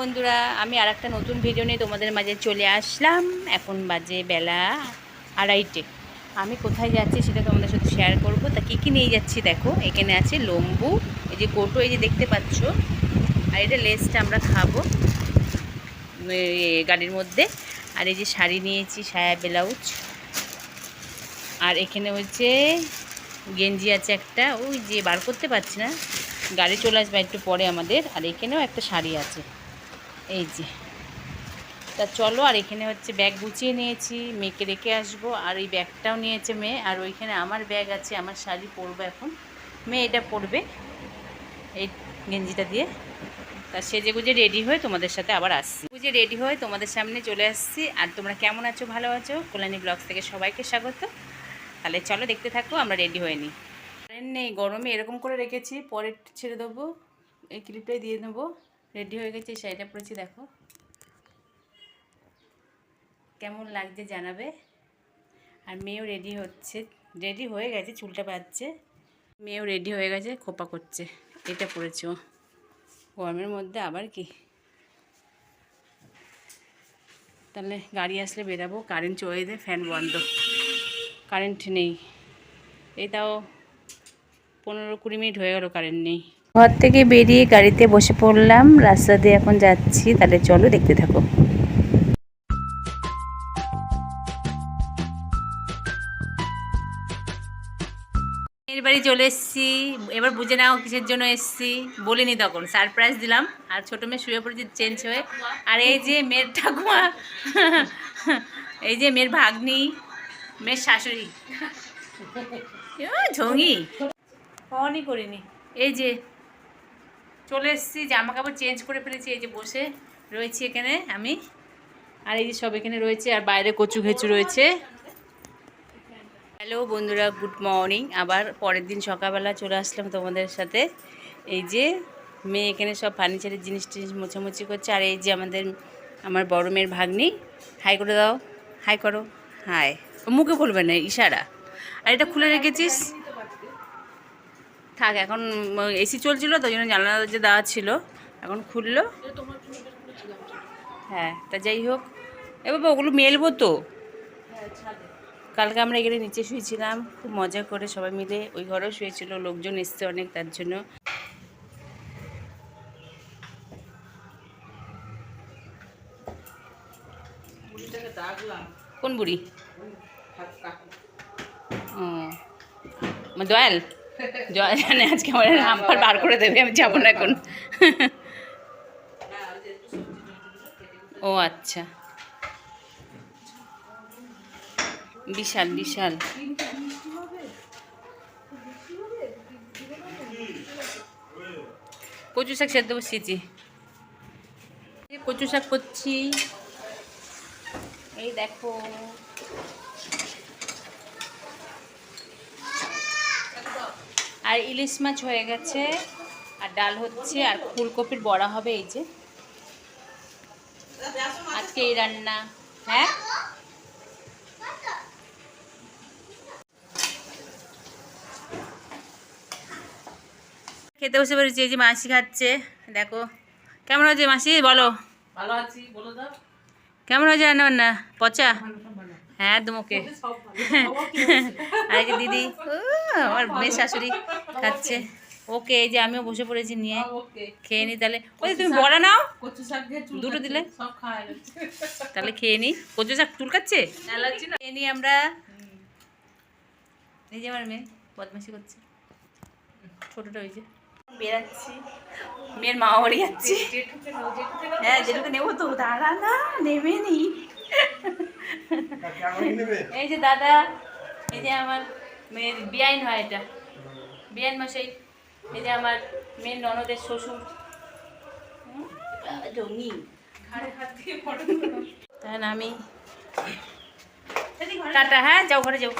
বন্ধুরা, আমি আর একটা নতুন ভিডিও নিয়ে তোমাদের মাঝে চলে আসলাম। এখন বাজে বেলা আড়াইটে। আমি কোথায় যাচ্ছি সেটা তোমাদের সাথে শেয়ার করব। তা কী কী নিয়ে যাচ্ছি দেখো, এখানে আছে লম্বু, এই যে কোটো, এই যে দেখতে পাচ্ছ। আর এটা লেসটা আমরা খাব গাড়ির মধ্যে। আর এই যে শাড়ি নিয়েছি, সায়া ব্লাউজ। আর এখানে হচ্ছে গেঞ্জি আছে একটা, ওই যে বার করতে পারছি না। গাড়ি চলে আসবে একটু পরে আমাদের। আর এখানেও একটা শাড়ি আছে। এই যে। তা চলো, আর এখানে হচ্ছে ব্যাগ গুছিয়ে নিয়েছি, মেয়েকে রেখে আসব। আর এই ব্যাগটাও নিয়েছে মেয়ে, আর ওইখানে আমার ব্যাগ আছে, আমার শাড়ি পরবো এখন। মেয়ে এটা পরবে, এই গেঞ্জিটা দিয়ে। তা সেজে গুজে রেডি হয়ে তোমাদের সাথে আবার আসছি। গুজে রেডি হয়ে তোমাদের সামনে চলে আসছি। আর তোমরা কেমন আছো, ভালো আছো? কল্যাণী ব্লগস থেকে সবাইকে স্বাগত। তাহলে চলো দেখতে থাকো, আমরা রেডি হয়ে নিই। নেই, গরমে এরকম করে রেখেছি, পরে ছেড়ে দেবো, এই ক্লিপটাই দিয়ে নেব। রেডি হয়ে গেছে, শাড়িটা পরেছি, দেখো। কেমন লাগছে জানাবে? আর মেয়েও রেডি হচ্ছে রেডি হয়ে গেছে, চুলটা বাজছে মেয়েও রেডি হয়ে গেছে, খোপা করছে, এটা পরেছে গরমের মধ্যে আবার কি? তাহলে গাড়ি আসলে বেরাবো কারেন্ট চলে দেয় ফ্যান বন্ধ। কারেন্ট নেই। এই তাও পনেরো কুড়ি মিনিট হয়ে গেল কারেন্ট নেই। ঘর থেকে বেরিয়ে গাড়িতে বসে পড়লাম। রাস্তা দিয়ে এখন যাচ্ছি। তাহলে চলো দেখতে থাকো। এর বাড়ি চলে এসেছি। এবার বুঝে নাও কিসের জন্য এসেছি। বলিনি তখন। সারপ্রাইজ দিলাম। আর ছোটো মেয়ে শুয়ে পড়েছে চেঞ্জ হয়ে। আর এই যে মেয়ের ঠাকুমা এই যে মেয়ের ভাগ্নি মেয়ের শাশুড়ি। ঝঙ্গি। অনই করিনি। এই যে চলে এসেছি জামা কাপড় চেঞ্জ করে ফেলেছি, এই যে বসে রয়েছি এখানে আমি। আর এই যে সব এখানে রয়েছে, আর বাইরে কচু ঘেঁচু রয়েছে। হ্যালো বন্ধুরা, গুড মর্নিং। আবার পরের দিন সকালবেলা চলে আসলাম তোমাদের সাথে। এই যে মেয়ে এখানে সব ফার্নিচারের জিনিস টিনিস মোছামুছি করছে, আর এই যে আমাদের, আমার বড় মেয়ের ভাগ্নি। হাই করে দাও, হাই করো, হাই। মুখে বলবে না, ইশারা। আর এটা খুলে রেখেছিস? থাক, এখন এসি চলছিল তো জন্য জানলা যে দেওয়া ছিল, এখন খুললো। হ্যাঁ তা যাই হোক। এ বাবা, ওগুলো মেলবো তো। কালকে আমরা এখানে নিচে শুয়েছিলাম, খুব মজা করে সবাই মিলে। ওই ঘরেও শুয়েছিল, লোকজন এসছে অনেক, তার জন্য। কোন বুড়ি? ও আমার দয়াল? জয় জানে আজকে আমার নাম্বার বার করে দেবে আমি যাব না এখন। ও আচ্ছা। বিশাল বিশাল। কচু শাক সেদ্ধ বসিয়েছি। কচু শাক করছি। এই দেখো। আর ইলিশ মাছ হয়ে গেছে আর ডাল হচ্ছে আর ফুলকপির বড়া হবে এই যে। আজকে এই রান্না হ্যাঁ? খেতে বসে পড়েছি এই যে মাসি খাচ্ছে দেখো। কেমন হয়েছে মাসি? বলো। ভালো আছি বলে দাও কেমন হয়েছে রান্না বান্না পচা? হ্যাঁ দুমুখে আর দিদি আমার মেয়ে শাশুড়ি খাচ্ছে। ওকে এই যে আমিও বসে পড়েছি নিয়ে। খেয়ে নি তাহলে। ওই তুমি বড়া নাও। কচু শাক দুটো দিলে? তাহলে খেয়ে নি। কচু শাক চুলকাচ্ছে খেয়ে নি আমরা। এই যে আমার মেয়ে বদমাসি করছে। ছোটটা ওই যে। বেরাচ্ছি। মেয়ের মা বাড়ি যাচ্ছি। হ্যাঁ যেটুকু নেব তো। দাঁড়া না নেবে নি। এই যে দাদা এই যে আমার মেয়ের বিয়াইন হয় এটা। বিয়াইন মশাই এই যে আমার মেয়ের ননদের শ্বশুর। জমি তাহলে আমি টাটা হ্যাঁ? যাও ঘরে যাও।